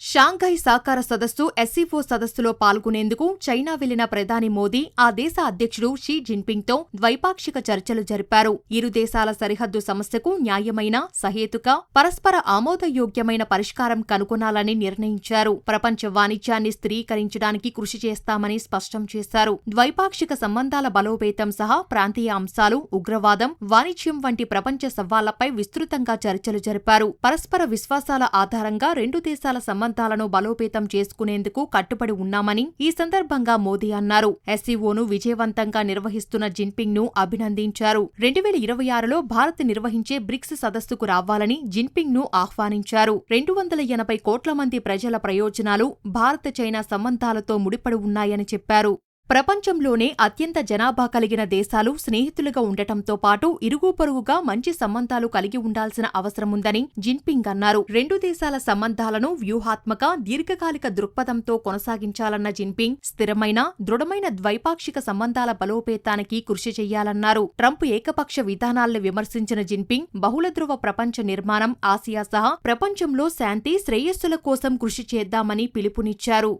Shanghai సహకార సదస్సు SCO సదస్సులో పాల్గొనేందుకు చైనా వెళ్ళిన ప్రధాని మోదీ ఆ దేశ అధ్యక్షుడు షీ జిన్పింగ్తో ద్వైపాక్షిక చర్చలు జరిపారు. ఇరు దేశాల సరిహద్దు సమస్యకు న్యాయమైన సహేతుక పరస్పర ఆమోదయోగ్యమైన పరిష్కారం కనుగొనాలని నిర్ణయించారు. ప్రపంచ వాణిజ్యాన్ని స్థిరీకరించడానికి కృషి చేస్తామని స్పష్టం చేశారు. ద్వైపాక్షిక సంబంధాల బలోపేతం సహా ప్రాంతీయ అంశాలు ఉగ్రవాదం వాణిజ్యం వంటి ప్రపంచ సవాళ్ళపై విస్తృతంగా చర్చలు జరిపారు. పరస్పర విశ్వాసాల ఆధారంగా రెండు దేశాల సంబంధాలను బలోపేతం చేసుకునేందుకు కట్టుబడి ఉన్నామని ఈ సందర్భంగా మోదీ అన్నారు. ఎస్సీఓను విజయవంతంగా నిర్వహిస్తున్న జిన్పింగ్ను అభినందించారు. రెండు వేల ఇరవై ఆరులో భారత్ నిర్వహించే బ్రిక్స్ సదస్సుకు రావాలని జిన్పింగ్ను ఆహ్వానించారు. రెండు వందల ఎనభై కోట్ల మంది ప్రజల ప్రయోజనాలు భారత్ చైనా సంబంధాలతో ముడిపడి ఉన్నాయని చెప్పారు. ప్రపంచంలోనే అత్యంత జనాభా కలిగిన దేశాలు స్నేహితులుగా ఉండటంతో పాటు ఇరుగు పొరుగుగా మంచి సంబంధాలు కలిగి ఉండాల్సిన అవసరముందని జిన్పింగ్ అన్నారు. రెండు దేశాల సంబంధాలను వ్యూహాత్మక దీర్ఘకాలిక దృక్పథంతో కొనసాగించాలన్న జిన్పింగ్ స్థిరమైన దృఢమైన ద్వైపాక్షిక సంబంధాల బలోపేతానికి కృషి చేయాలన్నారు. ట్రంప్ ఏకపక్ష విధానాల్ని విమర్శించిన జిన్పింగ్ బహుళధ్రువ ప్రపంచ నిర్మాణం ఆసియా సహా ప్రపంచంలో శాంతి శ్రేయస్సుల కోసం కృషి చేద్దామని పిలుపునిచ్చారు.